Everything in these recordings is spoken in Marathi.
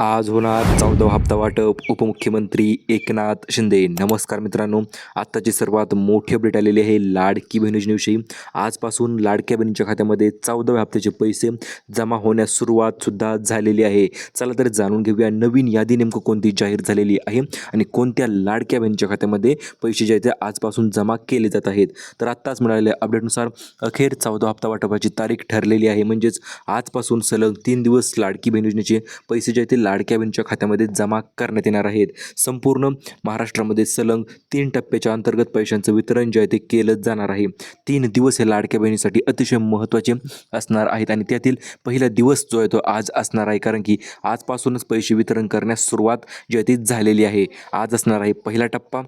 आज होणार चौदावा हप्ता वाटप उपमुख्यमंत्री एकनाथ शिंदे. नमस्कार मित्रांनो आत्ताची सर्वात मोठी अपडेट आलेली आहे लाडकी बहीण योजनेविषयी आजपासून लाडक्या बहिणीच्या खात्यामध्ये चौदाव्या हप्त्याचे पैसे जमा होण्यास सुरुवात सुद्धा झालेली आहे. चला तर जाणून घेऊया नवीन यादी नेमकं कोणती जाहीर झालेली आहे आणि कोणत्या लाडक्या बहिणीच्या खात्यामध्ये पैसे जे आहेत ते आजपासून जमा केले जात आहेत. तर आत्ताच मिळालेल्या अपडेटनुसार अखेर चौदा हप्ता वाटपाची तारीख ठरलेली आहे. म्हणजेच आजपासून सलग तीन दिवस लाडकी बहीण योजनेचे पैसे जे आहेत ते लाडक्या बहिणीच्या खात्यामध्ये जमा करण्यात येणार आहेत. संपूर्ण महाराष्ट्रामध्ये सलग तीन टप्प्याच्या अंतर्गत पैशांचं वितरण जे आहे ते केलं जाणार आहे. तीन दिवस हे लाडक्या बहिणीसाठी अतिशय महत्त्वाचे असणार आहेत आणि त्यातील पहिला दिवस जो आहे तो आज असणार आहे. कारण की आजपासूनच पैसे वितरण करण्यास सुरुवात जी आहे ती झालेली आहे. आज असणार आहे पहिला टप्पा.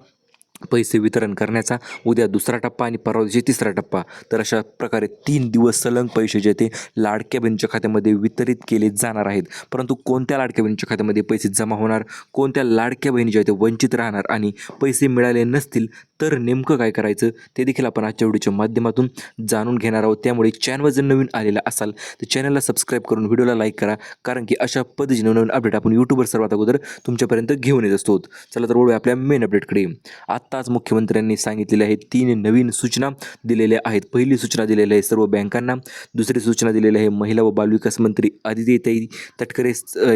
पैसे वितरण करण्याचा उद्या दुसरा टप्पा आणि परवा दिवशी तिसरा टप्पा. तर अशा प्रकारे तीन दिवस सलंग पैसे जे ते लाडक्या बहिणीच्या खात्यामध्ये वितरित केले जाणार आहेत. परंतु कोणत्या लाडक्या बहिणीच्या खात्यामध्ये पैसे जमा होणार? कोणत्या लाडक्या बहिणी ज्या ते वंचित राहणार आणि पैसे मिळाले नसतील तर नेमकं काय करायचं? ते देखील आपण आजच्या व्हिडिओच्या माध्यमातून जाणून घेणार आहोत. त्यामुळे चॅनल जर नवीन आलेला असाल तर चॅनलला सबस्क्राईब करून व्हिडिओला लाईक करा. कारण की अशा पद्धतीने नवीन अपडेट आपण यूट्यूबवर सर्वात अगोदर तुमच्यापर्यंत घेऊन येत असतो. चला तर वळूया आपल्या मेन अपडेटकडे. आत्ताच मुख्यमंत्र्यांनी सांगितलेल्या आहेत तीन नवीन सूचना दिलेल्या आहेत. पहिली सूचना दिलेली आहे सर्व बँकांना दुसरी सूचना दिलेली आहे महिला व बालविकास मंत्री आदित्यताई तटकरे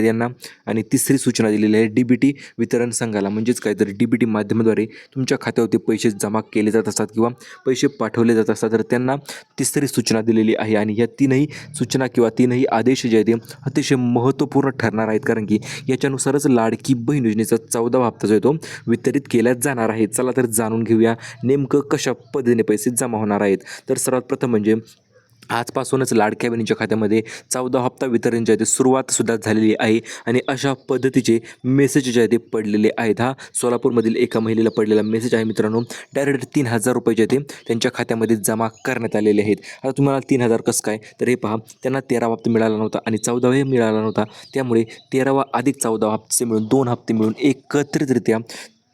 यांना आणि तिसरी सूचना दिलेली आहे डी बी टी वितरण संघाला. म्हणजेच काय तर डी बी टी माध्यमाद्वारे तुमच्या खात्यावरती पैसे जमा केले जात असतात किंवा पैसे पाठवले जात असतात तर त्यांना तिसरी सूचना दिलेली आहे. आणि या तीनही सूचना किंवा तीनही आदेश जे आहेत अतिशय महत्त्वपूर्ण ठरणार आहेत कारण की याच्यानुसारच लाडकी बहीण योजनेचा चौदावा हप्ता जो आहे तो वितरित केला जाणार आहे. चला तर जाणून घेऊया नेमकं कशा पद्धतीने पैसे जमा होणार आहेत. तर सर्वात प्रथम म्हणजे आजपासूनच लाडक्या बहिणीच्या खात्यामध्ये चौदा हप्ता वितरण जे आहे ते सुरुवातसुद्धा झालेली आहे आणि अशा पद्धतीचे मेसेज जे आहे ते पडलेले आहेत. हा सोलापूरमधील एका महिलेला पडलेला मेसेज आहे मित्रांनो. डायरेक्ट तीन हजार रुपये जे ते त्यांच्या खात्यामध्ये जमा करण्यात आलेले आहेत. आता तुम्हाला तीन हजार कसं काय? तर हे पहा त्यांना तेरावा हप्ता मिळाला नव्हता आणि चौदावाही मिळाला नव्हता. त्यामुळे तेरावा अधिक चौदा हप्ते मिळून दोन हप्ते मिळून एकत्रितरित्या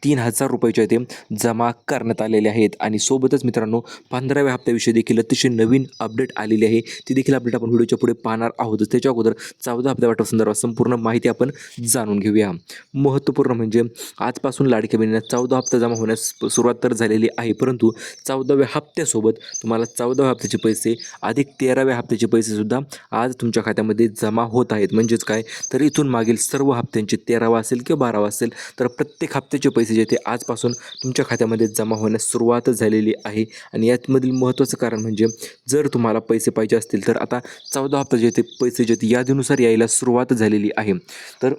तीन हजार रुपयाचे आहे ते जमा करण्यात आलेले आहेत. आणि सोबतच मित्रांनो पंधराव्या हप्त्याविषयी देखील अतिशय नवीन अपडेट आलेली आहे. ती देखील अपडेट आपण व्हिडिओच्या पुढे पाहणार आहोतच त्याच्या अगोदर चौदा हप्त्या वाटप संदर्भात संपूर्ण माहिती आपण जाणून घेऊया. महत्त्वपूर्ण म्हणजे आजपासून लाडक्या बहिणींना चौदा हप्ता जमा होण्यास सुरुवात तर झालेली आहे. परंतु चौदाव्या हप्त्यासोबत तुम्हाला चौदाव्या हप्त्याचे पैसे अधिक तेराव्या हप्त्याचे पैसेसुद्धा आज तुमच्या खात्यामध्ये जमा होत आहेत. म्हणजेच काय? तर इथून मागील सर्व हप्त्यांचे तेरावा असेल किंवा बारावा असेल तर प्रत्येक हप्त्याचे पैसे जे ते आजपासून तुमच्या खात्यामध्ये जमा होण्यास सुरुवात झालेली आहे. आणि यामधील महत्त्वाचं कारण म्हणजे जर तुम्हाला पैसे पाहिजे असतील तर आता चौदा हप्ता जे ते पैसे जे ते यादीनुसार यायला सुरुवात झालेली आहे. तर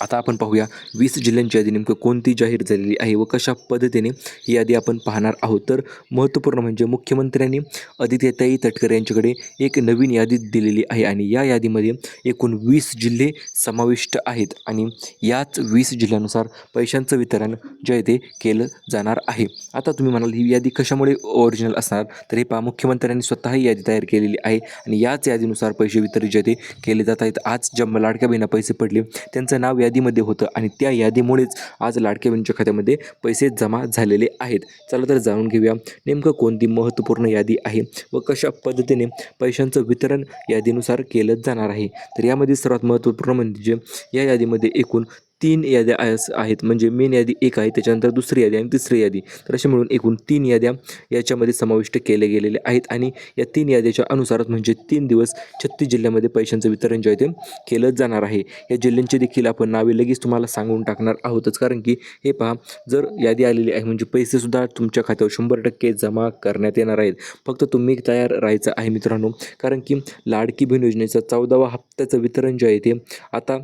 आता आपण पाहूया वीस जिल्ह्यांची यादी नेमकं कोणती जाहीर झालेली आहे व कशा पद्धतीने ही यादी आपण पाहणार आहोत. तर महत्त्वपूर्ण म्हणजे मुख्यमंत्र्यांनी आदित्यताई तटकरे यांच्याकडे एक नवीन यादी दिलेली आहे आणि या यादीमध्ये एकूण वीस जिल्हे समाविष्ट आहेत आणि याच वीस जिल्ह्यानुसार पैशांचं वितरण जे आहे ते केलं जाणार आहे. आता तुम्ही म्हणाल ही यादी कशामुळे ओरिजिनल असणार? तर हे पहा मुख्यमंत्र्यांनी स्वतः ही यादी तयार केलेली आहे आणि याच यादीनुसार पैसे वितरित जे ते केले जात आहेत. आज ज्या लाडक्या बहिणा पैसे पडले त्यांचं नाव यादीमध्ये होतं आणि त्या यादीमुळेच आज लाडक्या बहिणीच्या खात्यामध्ये पैसे जमा झालेले आहेत. चला तर जाणून घेऊया नेमकं कोणती महत्त्वपूर्ण यादी आहे व कशा पद्धतीने पैशांचं वितरण यादीनुसार केलं जाणार आहे. तर यामध्ये सर्वात महत्त्वपूर्ण म्हणजे या यादीमध्ये एकूण तीन याद्या आहेत. म्हणजे मेन यादी एक आहे त्याच्यानंतर दुसरी यादी आणि तिसरी यादी. तर असे मिळून एकूण तीन याद्या याच्यामध्ये समाविष्ट केले गेलेले आहेत आणि या तीन याद्याच्या अनुसारच म्हणजे तीन दिवस छत्तीस जिल्ह्यामध्ये पैशांचं वितरण जे आहे ते केलं जाणार आहे. या जिल्ह्यांची देखील आपण नावे लगेच तुम्हाला सांगून टाकणार आहोतच. कारण की हे पहा जर यादी आलेली आहे म्हणजे पैसेसुद्धा तुमच्या खात्यावर शंभर टक्के जमा करण्यात येणार आहेत. फक्त तुम्ही तयार राहायचं आहे मित्रांनो. कारण की लाडकी बहीण योजनेचा चौदावा हप्त्याचं वितरण जे आहे ते आता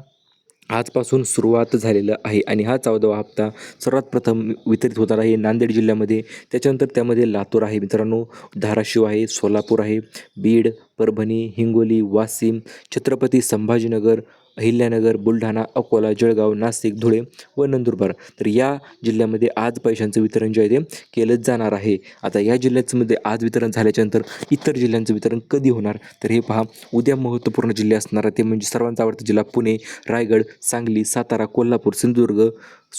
आजपासून सुरुवात झालेलं आहे आणि हा चौदावा हप्ता सर्वात प्रथम वितरित होणार आहे नांदेड जिल्ह्यामध्ये. त्याच्यानंतर त्यामध्ये लातूर आहे. मित्रांनो धाराशिव आहे सोलापूर आहे बीड परभणी हिंगोली वाशिम छत्रपती संभाजीनगर अहिल्यानगर बुलढाणा अकोला जळगाव नाशिक धुळे व नंदुरबार. तर या जिल्ह्यामध्ये आज पैशांचं वितरण जे आहे ते केलंच जाणार आहे. आता या जिल्ह्याचमध्ये आज वितरण झाल्याच्यानंतर इतर जिल्ह्यांचं वितरण कधी होणार? तर हे पहा उद्या महत्त्वपूर्ण जिल्हे असणार आहे ते म्हणजे सर्वांचा आवडता जिल्हा पुणे रायगड सांगली सातारा कोल्हापूर सिंधुदुर्ग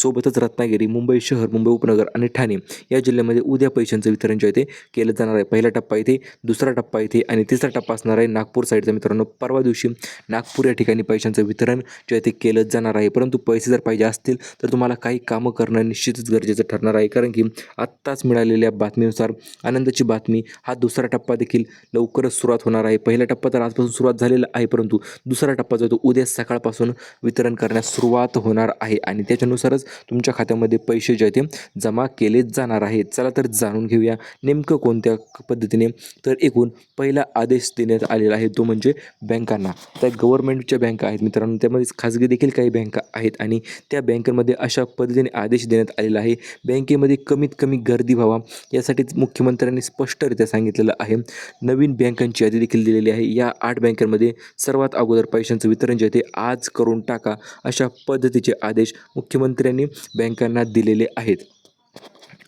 सोबतच रत्नागिरी मुंबई शहर मुंबई उपनगर आणि ठाणे या जिल्ह्यामध्ये उद्या पैशांचं वितरण जे आहे ते केलं जाणार आहे. पहिला टप्पा इथे दुसरा टप्पा इथे आणि तिसरा टप्पा असणार आहे नागपूर साईडचा. मित्रांनो परवा दिवशी नागपूर या ठिकाणी पैशांचं वितरण जे आहे ते केलं जाणार आहे. परंतु पैसे जर पाहिजे असतील तर तुम्हाला काही कामं करणं निश्चितच गरजेचं ठरणार आहे. कारण की आत्ताच मिळालेल्या बातमीनुसार आनंदाची बातमी हा दुसरा टप्पा देखील लवकरच सुरुवात होणार आहे. पहिला टप्पा तर आजपासून सुरुवात झालेला आहे परंतु दुसरा टप्पा जो आहे तो उद्या सकाळपासून वितरण करण्यास सुरुवात होणार आहे आणि त्याच्यानुसारच तुमच्या खात्यामध्ये पैसे जे ते जमा केले जाणार आहेत. चला तर जाणून घेऊया नेमकं कोणत्या पद्धतीने. तर एकूण पहिला आदेश देण्यात आलेला आहे तो म्हणजे बँकांना. त्या गव्हर्नमेंटच्या बँका आहेत मित्रांनो त्यामध्ये खाजगी देखील काही बँका आहेत आणि त्या बँकांमध्ये अशा पद्धतीने आदेश देण्यात आलेला आहे. बँकेमध्ये कमीत कमी गर्दी व्हावा यासाठीच मुख्यमंत्र्यांनी स्पष्टरित्या सांगितलेलं आहे. नवीन बँकांची यादी देखील दिलेली आहे. या आठ बँकांमध्ये सर्वात अगोदर पैशांचं वितरण जे आहे ते आज करून टाका अशा पद्धतीचे आदेश मुख्यमंत्री मंत्र्यांनी बँकांना दिलेले आहेत.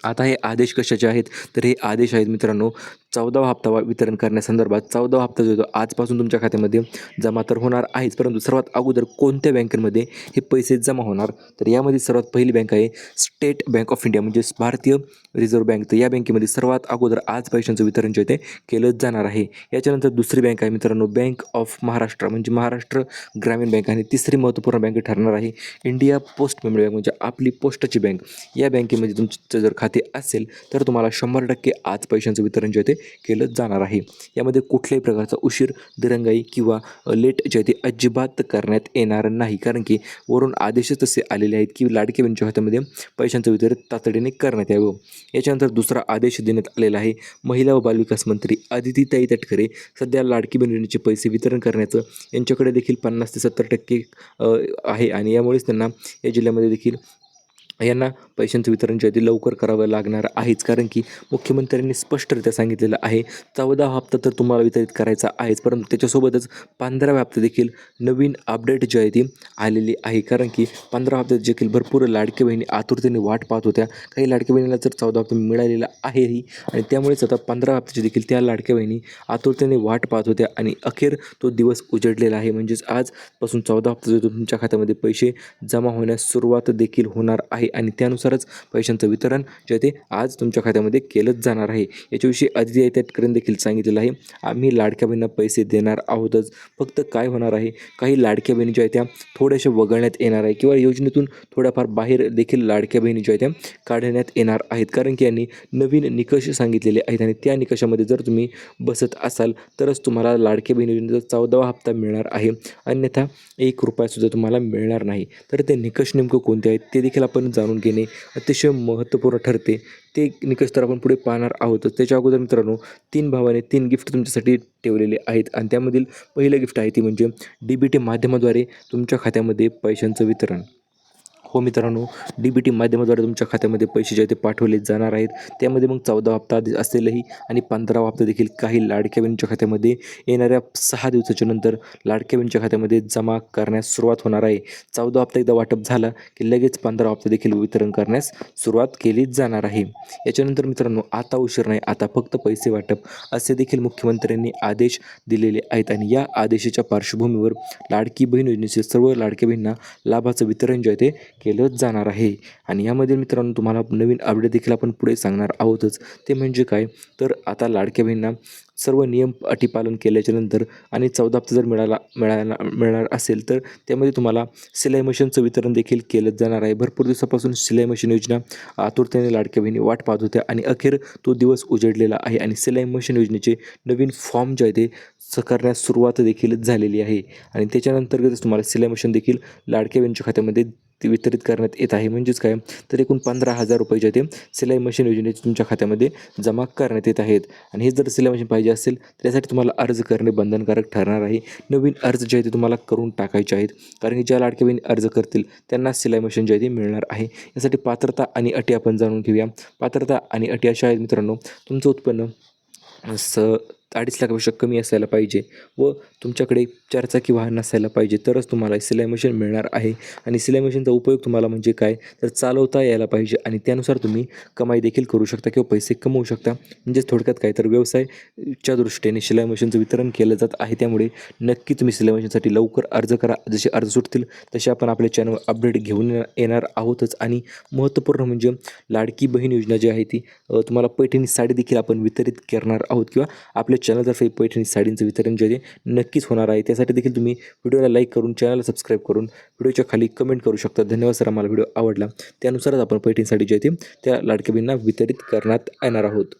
आता हे आदेश कशाचे आहेत? तर हे आदेश आहेत मित्रांनो चौदावा हप्ता वितरण करण्यासंदर्भात चौदावा हप्ता जो आजपासून तुमच्या खात्यामध्ये जमा तर होणार आहेच परंतु सर्वात अगोदर कोणत्या बँकेमध्ये हे पैसे जमा होणार? तर यामध्ये सर्वात पहिली बँक आहे स्टेट बँक ऑफ इंडिया म्हणजेच भारतीय रिझर्व्ह बँक. तर या बँकेमध्ये सर्वात अगोदर आज पैशांचं वितरण जे आहे ते केलं जाणार आहे. याच्यानंतर दुसरी बँक आहे मित्रांनो बँक ऑफ महाराष्ट्र म्हणजे महाराष्ट्र ग्रामीण बँक. आणि तिसरी महत्त्वपूर्ण बँक ठरणार आहे इंडिया पोस्ट पेमेंट बँक म्हणजे आपली पोस्टाची बँक. या बँकेमध्ये तुमचं जर खाते असेल तर तुम्हाला शंभर टक्के आज पैशांचं वितरण जे आहे ते केलं जाणार आहे. यामध्ये कुठल्याही प्रकारचा उशीर दिरंगाई किंवा लेट जे आहे ते अजिबात करण्यात येणार नाही. कारण की वरून आदेशच तसे आलेले आहेत की लाडके बहिणीच्या खात्यामध्ये पैशांचं वितरण तातडीने करण्यात यावं. याच्यानंतर दुसरा आदेश देण्यात आलेला आहे. महिला व बालविकास मंत्री आदितीताई तटकरे सध्या लाडकी बहिणीचे पैसे वितरण करण्याचं यांच्याकडे देखील पन्नास ते सत्तर टक्के आहे. आणि यामुळेच त्यांना या जिल्ह्यामध्ये देखील यांना पैशांचं वितरण जे आहे ते लवकर करावं लागणार आहेच. कारण की मुख्यमंत्र्यांनी स्पष्टरित्या सांगितलेलं आहे चौदा हप्ता तर तुम्हाला वितरित करायचा आहेच. परंतु त्याच्यासोबतच पंधराव्या हप्ता देखील नवीन अपडेट जी आहे ती आलेली आहे. कारण की पंधरा हप्त्यात देखील भरपूर लाडक्या बहिणी आतुरतेने वाट पाहत होत्या. काही लाडक्या बहिणीला तर चौदा हप्ता मिळालेला आहेही आणि त्यामुळेच आता पंधरा हप्त्याची देखील त्या लाडक्या बहिणी आतुरतेने वाट पाहत होत्या आणि अखेर तो दिवस उजडलेला आहे. म्हणजेच आजपासून चौदा हप्ता जो तुमच्या खात्यामध्ये पैसे जमा होण्यास सुरुवात देखील होणार आहे. आणि त्यानुसारच पैशांचं वितरण जे ते आज तुमच्या खात्यामध्ये केलंच जाणार आहे. याच्याविषयी आदिती तटकरेंनी देखील सांगितलेलं आहे. आम्ही लाडक्या बहिणींना पैसे देणार आहोतच. फक्त काय होणार आहे? काही लाडक्या बहिणी ज्या आहेत त्या थोड्याशा वगळण्यात येणार आहे किंवा योजनेतून थोड्याफार बाहेर देखील लाडक्या बहिणी ज्या आहेत त्या काढण्यात येणार आहेत. कारण की यांनी नवीन निकष सांगितलेले आहेत आणि त्या निकषामध्ये जर तुम्ही बसत असाल तरच तुम्हाला लाडक्या बहिणी योजनेचा चौदावा हप्ता मिळणार आहे. अन्यथा एक रुपयासुद्धा तुम्हाला मिळणार नाही. तर ते निकष नेमकं कोणते आहेत? ते देखील आपण जाणून घेणे अतिशय महत्त्वपूर्ण ठरते. ते निकष तर आपण पुढे पाहणार आहोतच त्याच्या अगोदर मित्रांनो तीन भावाने तीन गिफ्ट तुमच्यासाठी ठेवलेले आहेत. आणि त्यामधील पहिलं गिफ्ट आहे ती म्हणजे डी बी टी माध्यमाद्वारे तुमच्या खात्यामध्ये पैशांचं वितरण. हो मित्रांनो डी बी टी माध्यमाद्वारे तुमच्या खात्यामध्ये पैसे जे आहे ते पाठवले जाणार आहेत. त्यामध्ये मग चौदा हप्ता असेलही आणि पंधरावा हप्ता देखील काही लाडक्या बहिणीच्या खात्यामध्ये येणाऱ्या सहा दिवसाच्या नंतर लाडक्या बहिणीच्या खात्यामध्ये जमा करण्यास सुरुवात होणार आहे. चौदा हप्ता एकदा वाटप झाला की लगेच पंधरा हप्ता देखील वितरण करण्यास सुरुवात केली जाणार आहे. याच्यानंतर मित्रांनो आता उशीर नाही आता फक्त पैसे वाटप असे देखील मुख्यमंत्र्यांनी आदेश दिलेले आहेत आणि या आदेशाच्या पार्श्वभूमीवर लाडकी बहीण योजनेचे सर्व लाडक्या बहिणींना लाभाचं वितरण जे आहे ते केलं जाणार आहे. आणि यामध्ये मित्रांनो तुम्हाला नवीन अपडेट देखील आपण पुढे सांगणार आहोतच. ते म्हणजे काय? तर आता लाडक्या बहिणींना सर्व नियम अटीपालन केल्याच्यानंतर आणि चौदा हप्ता जर मिळाला मिळायला मिळणार असेल तर त्यामध्ये तुम्हाला सिलाई मशीनचं वितरण देखील केलं जाणार आहे. भरपूर दिवसापासून सिलाई मशीन योजना आतुरतेने लाडक्या बहिणी वाट पाहत होत्या आणि अखेर तो दिवस उजडलेला आहे आणि सिलाई मशीन योजनेचे नवीन फॉर्म जे आहे ते स करण्यास सुरुवात देखील झालेली आहे. आणि त्याच्यानंतर्गतच तुम्हाला सिलाई मशीन देखील लाडक्या बहिणीच्या खात्यामध्ये ती वितरित करण्यात येत आहे. म्हणजेच काय? तर एकूण पंधरा हजार रुपये जे ते सिलाई मशीन योजनेचे तुमच्या खात्यामध्ये जमा करण्यात येत आहेत. आणि हे जर सिलाई मशीन पाहिजे असेल तर त्यासाठी तुम्हाला अर्ज करणे बंधनकारक ठरणार आहे. नवीन अर्ज जे आहे ते तुम्हाला करून टाकायचे आहेत. कारण की ज्या लाडक्या बहिणी अर्ज करतील त्यांना सिलाई मशीन जे आहे ते मिळणार आहे. यासाठी पात्रता आणि अटी आपण जाणून घेऊया. पात्रता आणि अटी अशा आहेत मित्रांनो. तुमचं उत्पन्न स अडीच लाखापेक्षा कमी असायला पाहिजे व तुमच्याकडे चारचाकी वाहन नसायला पाहिजे तरच तुम्हाला सिलाई मशीन मिळणार आहे. आणि सिलाई मशीनचा उपयोग तुम्हाला म्हणजे काय? तर चालवता यायला पाहिजे आणि त्यानुसार तुम्ही कमाई देखील करू शकता किंवा पैसे कमवू शकता. म्हणजेच थोडक्यात काय तर व्यवसायच्या दृष्टीने सिलाई मशीनचं वितरण केलं जात आहे. त्यामुळे नक्की तुम्ही सिलाई मशीनसाठी लवकर अर्ज करा. जसे अर्ज सुटतील तसे आपण आपल्या चॅनल अपडेट घेऊन येणार- आहोतच. आणि महत्त्वपूर्ण म्हणजे लाडकी बहीण योजना जी आहे ती तुम्हाला पैठणी साडी देखील आपण वितरित करणार आहोत किंवा आपल्या चॅनलतर्फे पैठणी साडींचं वितरण जे आहे ते नक्कीच होणार आहे. त्यासाठी देखील तुम्ही व्हिडिओला लाईक करून चॅनलला सबस्क्राईब करून व्हिडिओच्या खाली कमेंट करू शकता. धन्यवाद सर आम्हाला व्हिडिओ आवडला. त्यानुसारच आपण पैठणी साडी आहे त्या लाडक्या वितरित करण्यात येणार आहोत.